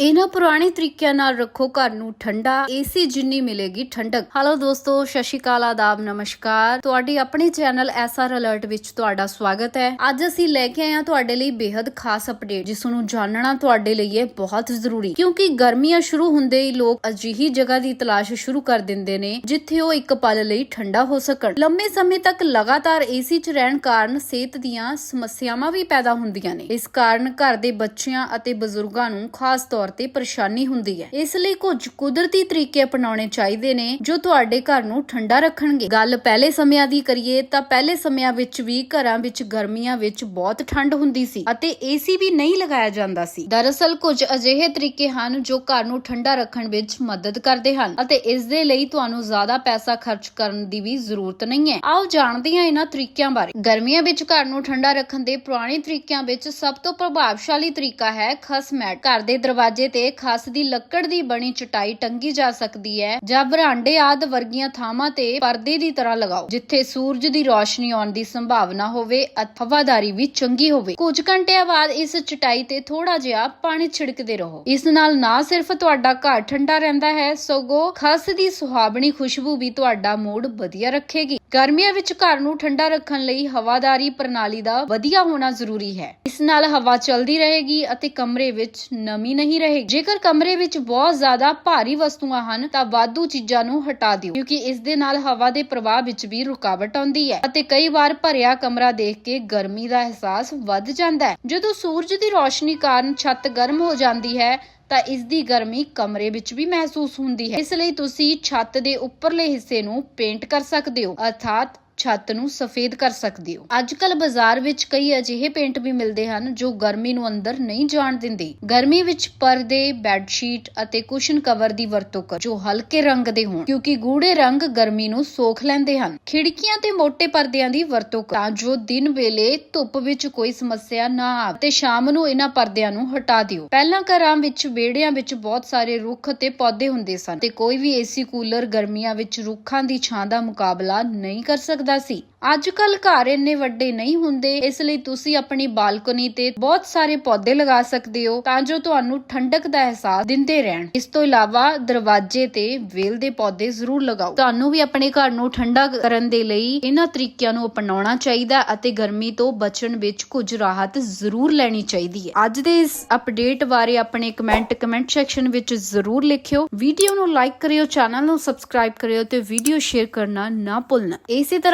ਇਹਨਾਂ ਪੁਰਾਣੇ ਤਰੀਕਿਆਂ ਨਾਲ ਰੱਖੋ ਘਰ ਨੂੰ ਠੰਡਾ ਏਸੀ ਜਿੰਨੀ ਮਿਲੇਗੀ ਠੰਡਕ। ਹੈਲੋ ਦੋਸਤੋ, ਸਤਿ ਸ਼੍ਰੀ ਅਕਾਲ, ਆਦਾਬ, ਨਮਸਕਾਰ। ਤੁਹਾਡੀ ਆਪਣੇ ਚੈਨਲ ਐਸਆਰ ਅਲਰਟ ਵਿੱਚ ਤੁਹਾਡਾ ਸਵਾਗਤ ਹੈ। ਅੱਜ ਅਸੀਂ ਲੈ ਕੇ ਆਏ ਹਾਂ ਤੁਹਾਡੇ ਲਈ ਬੇहद ਖਾਸ ਅਪਡੇਟ, ਜਿਸ ਨੂੰ ਜਾਣਨਾ ਤੁਹਾਡੇ ਲਈ ਹੈ ਬਹੁਤ ਜ਼ਰੂਰੀ। ਕਿਉਂਕਿ ਗਰਮੀਆਂ ਸ਼ੁਰੂ ਹੁੰਦੇ ਹੀ ਲੋਕ ਅਜਿਹੀ ਜਗ੍ਹਾ ਦੀ ਤਲਾਸ਼ ਸ਼ੁਰੂ ਕਰ ਦਿੰਦੇ ਨੇ, ਜਿੱਥੇ ਉਹ ਇੱਕ ਪਲ ਲਈ ਠੰਡਾ ਹੋ ਸਕਣ। ਲੰਮੇ ਸਮੇਂ ਤੱਕ ਲਗਾਤਾਰ ਏਸੀ 'ਚ ਰਹਿਣ ਕਾਰਨ ਸਿਹਤ ਦੀਆਂ ਸਮੱਸਿਆਵਾਂ ਵੀ ਪੈਦਾ ਹੁੰਦੀਆਂ ਨੇ। ਇਸ ਕਾਰਨ ਘਰ ਦੇ ਬੱਚਿਆਂ ਅਤੇ ਬਜ਼ੁਰਗਾਂ ਨੂੰ ਖਾਸ ਤੌਰ ਤੇ ਪਰੇਸ਼ਾਨੀ ਹੁੰਦੀ ਹੈ। ਇਸ ਲਈ ਕੁਝ ਕੁਦਰਤੀ ਤਰੀਕੇ ਅਪਣਾਉਣੇ ਚਾਹੀਦੇ ਨੇ ਜੋ ਤੁਹਾਡੇ ਘਰ ਨੂੰ ਠੰਡਾ ਰੱਖਣਗੇ। ਗੱਲ ਪਹਿਲੇ ਸਮਿਆਂ ਦੀ ਕਰੀਏ ਤਾਂ ਪਹਿਲੇ ਸਮਿਆਂ ਵਿੱਚ ਵੀ ਘਰਾਂ ਵਿੱਚ ਗਰਮੀਆਂ ਵਿੱਚ ਬਹੁਤ ਠੰਡ ਹੁੰਦੀ ਸੀ ਅਤੇ ਏਸੀ ਵੀ ਨਹੀਂ ਲਗਾਇਆ ਜਾਂਦਾ ਸੀ। ਦਰਅਸਲ ਕੁਝ ਅਜਿਹੇ ਤਰੀਕੇ ਹਨ ਜੋ ਘਰ ਨੂੰ ਠੰਡਾ ਰੱਖਣ ਵਿੱਚ ਮਦਦ ਕਰਦੇ ਹਨ ਅਤੇ ਇਸ ਦੇ ਲਈ ਤੁਹਾਨੂੰ ਜ਼ਿਆਦਾ ਪੈਸਾ ਖਰਚ ਕਰਨ ਦੀ ਵੀ ਜ਼ਰੂਰਤ ਨਹੀਂ ਹੈ। ਆਓ ਜਾਣਦੇ ਹਾਂ ਇਹਨਾਂ ਤਰੀਕਿਆਂ ਬਾਰੇ। ਗਰਮੀਆਂ ਵਿੱਚ ਘਰ ਨੂੰ ਠੰਡਾ ਰੱਖਣ ਦੇ ਪੁਰਾਣੇ ਤਰੀਕਿਆਂ ਵਿੱਚ ਸਭ ਤੋਂ ਪ੍ਰਭਾਵਸ਼ਾਲੀ ਤਰੀਕਾ ਹੈ ਖਸ ਮੈਟ ਘਰ ਦੇ ਦਰਵਾਜ਼ੇ ਤੇ ਖਸ ਦੀ ਲੱਕੜ ਦੀ ਬਣੀ ਚਟਾਈ ਟੰਗੀ ਜਾ ਸਕਦੀ ਹੈ, ਜਾਂ ਬਰਾਂਡੇ ਆਦ ਵਰਗੀਆਂ ਥਾਵਾਂ ਤੇ ਪਰਦੇ ਦੀ ਤਰ੍ਹਾਂ ਲਗਾਓ, ਜਿੱਥੇ ਸੂਰਜ ਦੀ ਰੋਸ਼ਨੀ ਆਉਣ ਦੀ ਸੰਭਾਵਨਾ ਹੋਵੇ ਅਤੇ ਹਵਾਦਾਰੀ ਵੀ ਚੰਗੀ ਹੋਵੇ। ਕੁਝ ਘੰਟਿਆਂ ਬਾਅਦ ਇਸ ਚਟਾਈ ਤੇ ਥੋੜਾ ਜਿਹਾ ਪਾਣੀ ਛਿੜਕਦੇ ਰਹੋ। ਇਸ ਨਾਲ ਨਾ ਸਿਰਫ ਤੁਹਾਡਾ ਘਰ ਠੰਡਾ ਰਹਿੰਦਾ ਹੈ, ਸਗੋਂ ਖਸ ਦੀ ਸੁਹਾਵਣੀ ਖੁਸ਼ਬੂ ਵੀ ਤੁਹਾਡਾ ਮੂਡ ਵਧੀਆ ਰੱਖੇਗੀ। ਗਰਮੀਆਂ ਵਿੱਚ ਘਰ ਨੂੰ ਠੰਡਾ ਰੱਖਣ ਲਈ ਹਵਾਦਾਰੀ ਪ੍ਰਣਾਲੀ ਦਾ ਵਧੀਆ ਹੋਣਾ ਜ਼ਰੂਰੀ ਹੈ। ਇਸ ਨਾਲ ਹਵਾ ਚਲਦੀ ਰਹੇਗੀ ਅਤੇ ਕਮਰੇ ਵਿੱਚ ਨਮੀ ਨਹੀਂ ਰਹੇਗੀ ਜੇਕਰ ਕਮਰੇ ਵਿੱਚ ਬਹੁਤ ਜ਼ਿਆਦਾ ਭਾਰੀ ਵਸਤੂਆਂ ਹਨ, ਤਾਂ ਵਾਧੂ ਚੀਜ਼ਾਂ ਨੂੰ ਹਟਾ ਦਿਓ, ਕਿਉਂਕਿ ਇਸ ਦੇ ਨਾਲ ਹਵਾ ਦੇ ਪ੍ਰਵਾਹ ਵਿੱਚ ਵੀ ਰੁਕਾਵਟ ਆਉਂਦੀ ਹੈ ਅਤੇ ਕਈ ਵਾਰ ਭਰਿਆ ਕਮਰਾ ਦੇਖ ਕੇ ਗਰਮੀ ਦਾ ਅਹਿਸਾਸ ਵੱਧ ਜਾਂਦਾ ਹੈ। ਜਦੋਂ ਸੂਰਜ ਦੀ ਰੋਸ਼ਨੀ ਕਾਰਨ ਛੱਤ ਗਰਮ ਹੋ ਜਾਂਦੀ ਹੈ, ਤਾਂ ਇਸ ਦੀ ਗਰਮੀ ਕਮਰੇ ਵਿੱਚ ਵੀ ਮਹਿਸੂਸ ਹੁੰਦੀ ਹੈ। ਇਸ ਲਈ ਤੁਸੀਂ ਛੱਤ ਦੇ ਉੱਪਰਲੇ ਹਿੱਸੇ ਨੂੰ ਪੇਂਟ ਕਰ ਸਕਦੇ ਹੋ, ਅਰਥਾਤ ਛੱਤ ਨੂੰ ਸਫੇਦ ਕਰ ਸਕਦੇ ਹੋ। ਅੱਜ ਕੱਲ ਬਾਜ਼ਾਰ ਵਿੱਚ ਕਈ ਅਜਿਹੇ ਪੇਂਟ ਵੀ ਮਿਲਦੇ ਹਨ ਜੋ ਗਰਮੀ ਨੂੰ ਅੰਦਰ ਨਹੀਂ ਜਾਣ ਦਿੰਦੇ। ਗਰਮੀ ਵਿੱਚ ਪਰਦੇ, ਬੈੱਡਸ਼ੀਟ ਅਤੇ ਕੁਸ਼ਨ ਕਵਰ ਦੀ ਵਰਤੋਂ ਕਰੋ, ਜੋ ਹਲਕੇ ਰੰਗ ਦੇ ਹੋਣ, ਕਿਉਂਕਿ ਗੂੜੇ ਰੰਗ ਗਰਮੀ ਨੂੰ ਸੋਖ ਲੈਂਦੇ ਹਨ। ਖਿੜਕੀਆਂ ਤੇ ਮੋٹے ਪਰਦਿਆਂ ਦੀ ਵਰਤੋਂ ਕਰੋ, ਤਾਂ ਜੋ ਦਿਨ ਵੇਲੇ ਧੁੱਪ ਵਿੱਚ ਕੋਈ ਸਮੱਸਿਆ ਨਾ ਆਵੇ ਤੇ ਸ਼ਾਮ ਨੂੰ ਇਹਨਾਂ ਪਰਦਿਆਂ ਨੂੰ ਹਟਾ ਦਿਓ। ਪਹਿਲਾਂ ਘਰਾਂ ਵਿੱਚ ਵਿਹੜਿਆਂ ਵਿੱਚ ਬਹੁਤ ਸਾਰੇ ਰੁੱਖ ਤੇ ਪੌਦੇ ਹੁੰਦੇ ਸਨ ਤੇ ਕੋਈ ਵੀ ਏਸੀ ਕੂਲਰ ਗਰਮੀਆਂ ਵਿੱਚ ਰੁੱਖਾਂ ਦੀ ਛਾਂ ਦਾ ਮੁਕਾਬਲਾ ਨਹੀਂ ਕਰ ਸਕਦਾ। ਸੀ। ਅੱਜ ਕੱਲ ਘਰ ਇੰਨੇ ਵੱਡੇ ਨਹੀਂ ਹੁੰਦੇ, ਇਸ ਲਈ ਤੁਸੀਂ ਆਪਣੀ ਬਾਲਕੋਨੀ ਤੇ ਬਹੁਤ ਸਾਰੇ ਪੌਦੇ ਲਗਾ ਸਕਦੇ ਹੋ ਤਾਂ ਜੋ ਤੁਹਾਨੂੰ ਠੰਡਕ ਦਾ ਅਹਿਸਾਸ ਦਿੰਦੇ ਰਹਿਣ। ਇਸ ਤੋਂ ਇਲਾਵਾ ਦਰਵਾਜ਼ੇ ਤੇ ਵੇਲ ਦੇ ਪੌਦੇ ਜ਼ਰੂਰ ਲਗਾਓ। ਤੁਹਾਨੂੰ ਵੀ ਆਪਣੇ ਘਰ ਨੂੰ ਠੰਡਾ ਕਰਨ ਦੇ ਲਈ ਇਹਨਾਂ ਤਰੀਕਿਆਂ ਨੂੰ ਅਪਣਾਉਣਾ ਚਾਹੀਦਾ ਅਤੇ ਗਰਮੀ ਤੋਂ ਬਚਣ ਵਿੱਚ ਕੁਝ ਰਾਹਤ ਜ਼ਰੂਰ ਲੈਣੀ ਚਾਹੀਦੀ ਹੈ। ਅੱਜ ਦੇ ਇਸ ਅਪਡੇਟ ਬਾਰੇ ਆਪਣੇ ਕਮੈਂਟ ਕਮੈਂਟ ਸੈਕਸ਼ਨ ਵਿੱਚ ਜ਼ਰੂਰ ਲਿਖਿਓ। ਵੀਡੀਓ ਨੂੰ ਲਾਈਕ ਕਰਿਓ, ਚੈਨਲ ਨੂੰ ਸਬਸਕ੍ਰਾਈਬ ਕਰਿਓ ਤੇ ਵੀਡੀਓ ਸ਼ੇਅਰ ਕਰਨਾ ਨਾ ਭੁੱਲਣਾ। ਇਸੇ ਤਰ੍ਹਾਂ